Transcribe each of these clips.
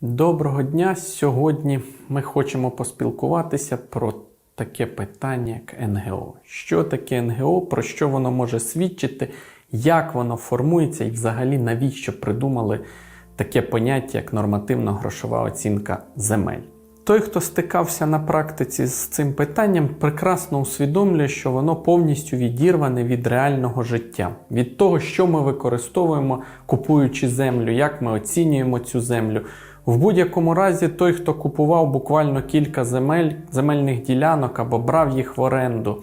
Доброго дня! Сьогодні ми хочемо поспілкуватися про таке питання, як НГО. Що таке НГО, про що воно може свідчити, як воно формується і взагалі навіщо придумали таке поняття, як нормативно-грошова оцінка земель. Той, хто стикався на практиці з цим питанням, прекрасно усвідомлює, що воно повністю відірване від реального життя, від того, що ми використовуємо, купуючи землю, як ми оцінюємо цю землю. В будь-якому разі, той, хто купував буквально кілька земель, земельних ділянок або брав їх в оренду,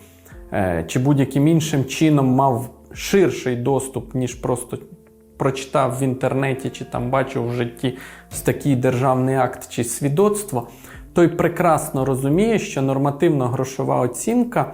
е, чи будь-яким іншим чином мав ширший доступ, ніж просто прочитав в інтернеті, чи там бачив в житті такий державний акт чи свідоцтво, той прекрасно розуміє, що нормативно-грошова оцінка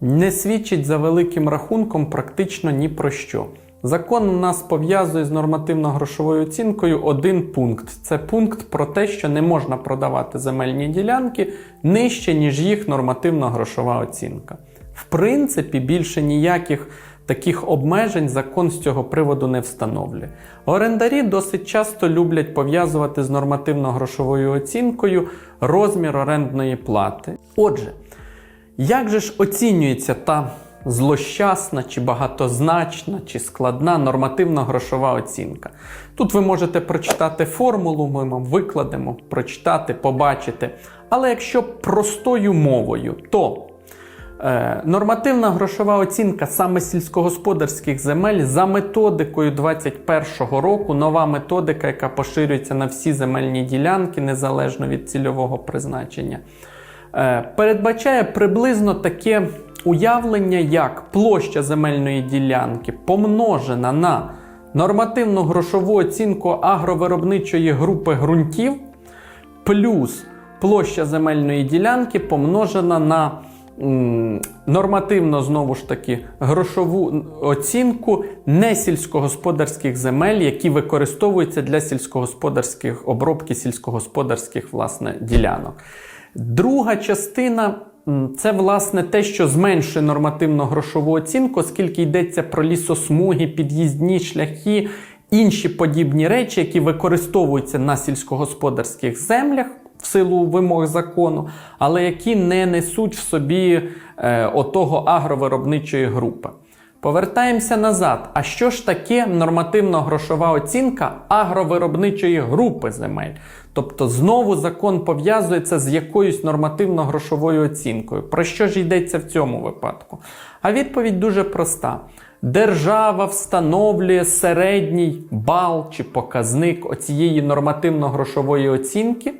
не свідчить за великим рахунком практично ні про що. Закон нас пов'язує з нормативно-грошовою оцінкою один пункт. Це пункт про те, що не можна продавати земельні ділянки нижче, ніж їх нормативно-грошова оцінка. В принципі, більше ніяких таких обмежень закон з цього приводу не встановлює. Орендарі досить часто люблять пов'язувати з нормативно-грошовою оцінкою розмір орендної плати. Отже, як же ж оцінюється та злощасна, чи багатозначна, чи складна нормативно-грошова оцінка? Тут ви можете прочитати формулу, ми вам викладемо, прочитати, побачити. Але якщо простою мовою, то е, нормативна грошова оцінка саме сільськогосподарських земель за методикою 2021 року, нова методика, яка поширюється на всі земельні ділянки незалежно від цільового призначення. Е, передбачає приблизно таке уявлення, як площа земельної ділянки помножена на нормативну грошову оцінку агровиробничої групи ґрунтів, плюс площа земельної ділянки помножена на нормативно знову ж таки грошову оцінку несільськогосподарських земель, які використовуються для сільськогосподарських обробки сільськогосподарських власне ділянок. Друга частина це власне те, що зменшує нормативно-грошову оцінку, оскільки йдеться про лісосмуги, під'їздні шляхи, інші подібні речі, які використовуються на сільськогосподарських землях в силу вимог закону, але які не несуть в собі е, отого агровиробничої групи. Повертаємося назад. А що ж таке нормативно-грошова оцінка агровиробничої групи земель? Тобто знову закон пов'язується з якоюсь нормативно-грошовою оцінкою. Про що ж йдеться в цьому випадку? А відповідь дуже проста. Держава встановлює середній бал чи показник оцієї нормативно-грошової оцінки,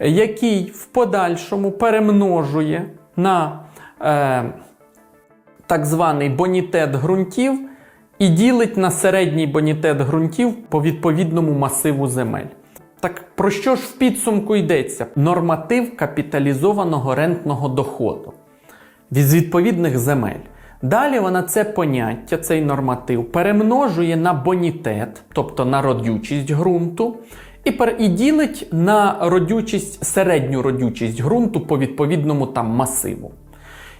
який в подальшому перемножує на е, так званий бонітет ґрунтів і ділить на середній бонітет ґрунтів по відповідному масиву земель. Так про що ж в підсумку йдеться? Норматив капіталізованого рентного доходу від відповідних земель. Далі вона це поняття, цей норматив перемножує на бонітет, тобто на родючість ґрунту, і, пер... і ділить на родючість, середню родючість ґрунту по відповідному там масиву.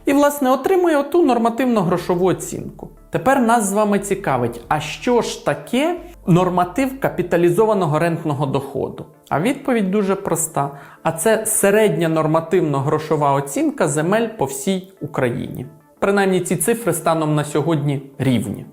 І, власне, отримує оту нормативно-грошову оцінку. Тепер нас з вами цікавить, а що ж таке норматив капіталізованого рентного доходу? А відповідь дуже проста: а це середня нормативно-грошова оцінка земель по всій Україні. Принаймні ці цифри станом на сьогодні рівні.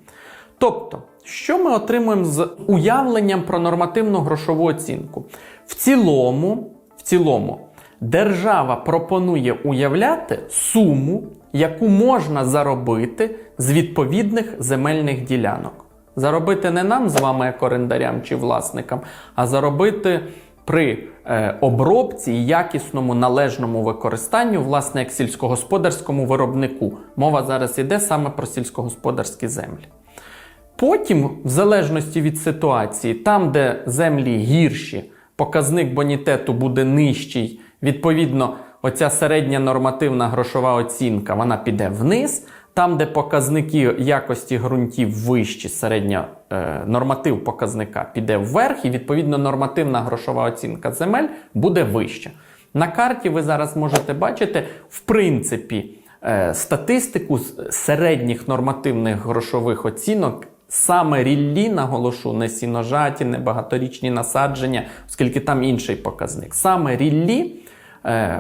Тобто, що ми отримуємо з уявленням про нормативну грошову оцінку? В цілому, в цілому, держава пропонує уявляти суму, яку можна заробити з відповідних земельних ділянок. Заробити не нам з вами, як орендарям чи власникам, а заробити при е, обробці і якісному належному використанню, власне, як сільськогосподарському виробнику. Мова зараз йде саме про сільськогосподарські землі. Потім, в залежності від ситуації, там, де землі гірші, показник бонітету буде нижчий, відповідно, оця середня нормативна грошова оцінка вона піде вниз. Там, де показники якості ґрунтів вищі, середня е, норматив показника піде вверх, і відповідно нормативна грошова оцінка земель буде вища. На карті ви зараз можете бачити, в принципі, е, статистику середніх нормативних грошових оцінок Саме ріллі, наголошу, не сіножаті, не багаторічні насадження, оскільки там інший показник. Саме ріллі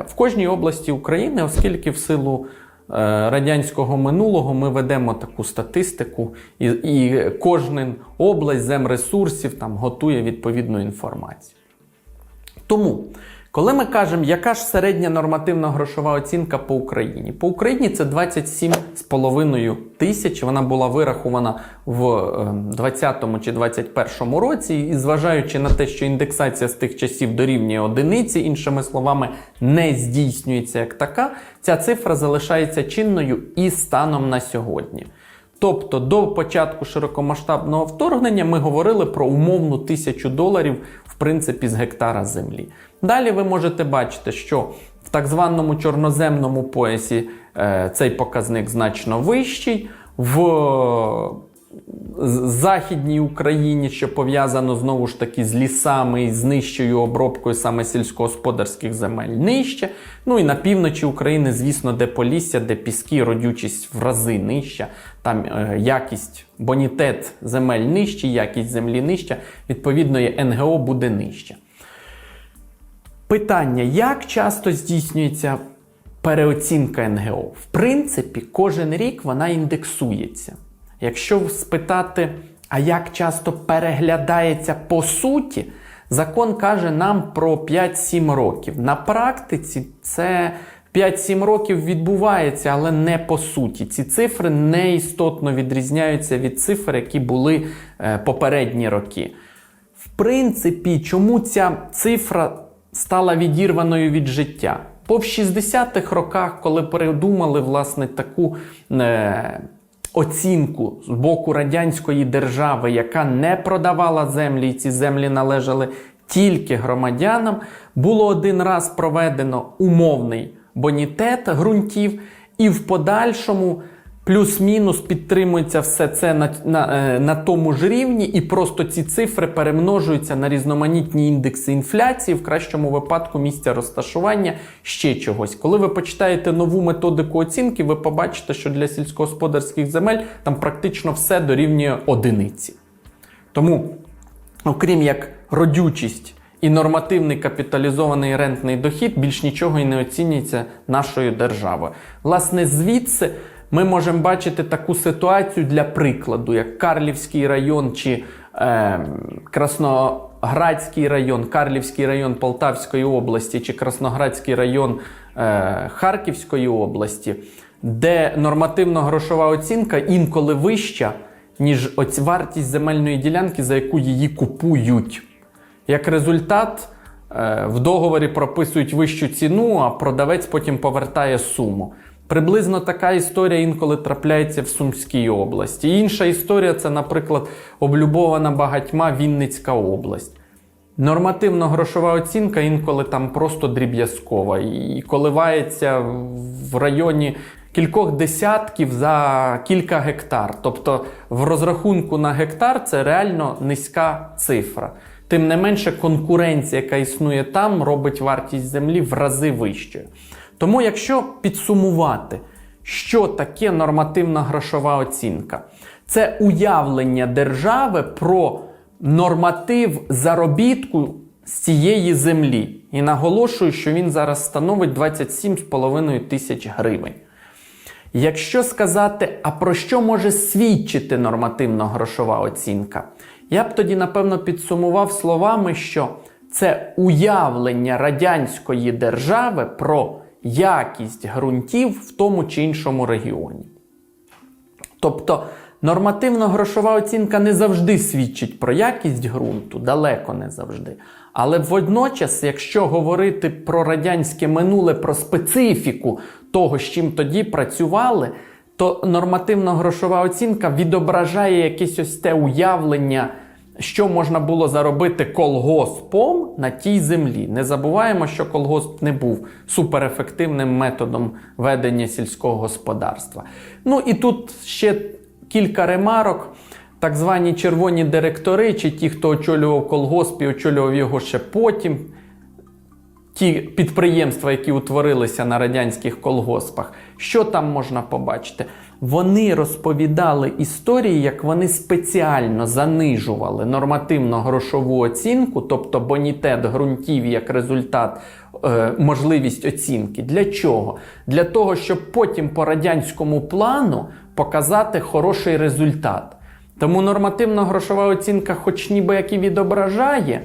в кожній області України, оскільки в силу е, радянського минулого ми ведемо таку статистику, і, і кожна область земресурсів там готує відповідну інформацію. Тому, коли ми кажемо, яка ж середня нормативна грошова оцінка по Україні? По Україні це 27,5 тисяч. Вона була вирахована в е, 20 чи 21 році, і зважаючи на те, що індексація з тих часів дорівнює одиниці, іншими словами, не здійснюється як така, ця цифра залишається чинною і станом на сьогодні. Тобто до початку широкомасштабного вторгнення ми говорили про умовну тисячу доларів, в принципі, з гектара землі. Далі ви можете бачити, що в так званому чорноземному поясі е, цей показник значно вищий. В Західній Україні, що пов'язано знову ж таки з лісами і з нижчою обробкою саме сільськогосподарських земель, нижче. Ну і на півночі України, звісно, де полісся, де піски, родючість в рази нижча, там е, якість, бонітет земель нижчий, якість землі нижча, відповідно, і НГО буде нижче. Питання: як часто здійснюється переоцінка НГО? В принципі, кожен рік вона індексується. Якщо спитати, а як часто переглядається по суті, закон каже нам про 5-7 років. На практиці це 5-7 років відбувається, але не по суті. Ці цифри не істотно відрізняються від цифр, які були е, попередні роки. В принципі, чому ця цифра стала відірваною від життя? Бо в 60-х роках, коли придумали власне таку е, оцінку з боку радянської держави, яка не продавала землі, і ці землі належали тільки громадянам, було один раз проведено умовний бонітет ґрунтів, і в подальшому плюс-мінус підтримується все це на, на, е, на тому ж рівні, і просто ці цифри перемножуються на різноманітні індекси інфляції, в кращому випадку місця розташування ще чогось. Коли ви почитаєте нову методику оцінки, ви побачите, що для сільськогосподарських земель там практично все дорівнює одиниці. Тому, окрім як родючість і нормативний капіталізований рентний дохід, більш нічого і не оцінюється нашою державою. Власне, звідси ми можемо бачити таку ситуацію для прикладу, як Карлівський район чи е, Красноградський район, Карлівський район Полтавської області чи Красноградський район е, Харківської області, де нормативно-грошова оцінка інколи вища, ніж оць вартість земельної ділянки, за яку її купують. Як результат, е, в договорі прописують вищу ціну, а продавець потім повертає суму. Приблизно така історія інколи трапляється в Сумській області. Інша історія це, наприклад, облюбована багатьма Вінницька область. Нормативно-грошова оцінка інколи там просто дріб'язкова і коливається в районі кількох десятків за кілька гектар. Тобто в розрахунку на гектар це реально низька цифра. Тим не менше, конкуренція, яка існує там, робить вартість землі в рази вищою. Тому, якщо підсумувати, що таке нормативна грошова оцінка, це уявлення держави про норматив заробітку з цієї землі. І наголошую, що він зараз становить 27,5 тисяч гривень. Якщо сказати, а про що може свідчити нормативно-грошова оцінка, я б тоді, напевно, підсумував словами, що це уявлення радянської держави про якість ґрунтів в тому чи іншому регіоні. Тобто нормативно-грошова оцінка не завжди свідчить про якість ґрунту, далеко не завжди. Але водночас, якщо говорити про радянське минуле, про специфіку того, з чим тоді працювали, то нормативно-грошова оцінка відображає якесь ось те уявлення, що можна було заробити колгоспом на тій землі. Не забуваємо, що колгосп не був суперефективним методом ведення сільського господарства. Ну і тут ще кілька ремарок. Так звані червоні директори, чи ті, хто очолював колгосп і очолював його ще потім, ті підприємства, які утворилися на радянських колгоспах, що там можна побачити? Вони розповідали історії, як вони спеціально занижували нормативно-грошову оцінку, тобто бонітет ґрунтів як результат, е, можливість оцінки. Для чого? Для того, щоб потім по радянському плану показати хороший результат. Тому нормативно-грошова оцінка, хоч ніби як і відображає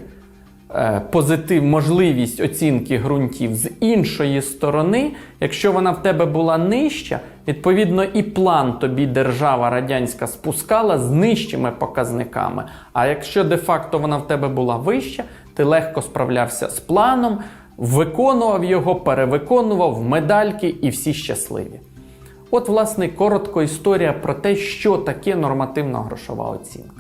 позитив, можливість оцінки ґрунтів з іншої сторони, якщо вона в тебе була нижча, відповідно і план тобі держава радянська спускала з нижчими показниками. А якщо де-факто вона в тебе була вища, ти легко справлявся з планом, виконував його, перевиконував медальки і всі щасливі. От, власне, коротко історія про те, що таке нормативно-грошова оцінка.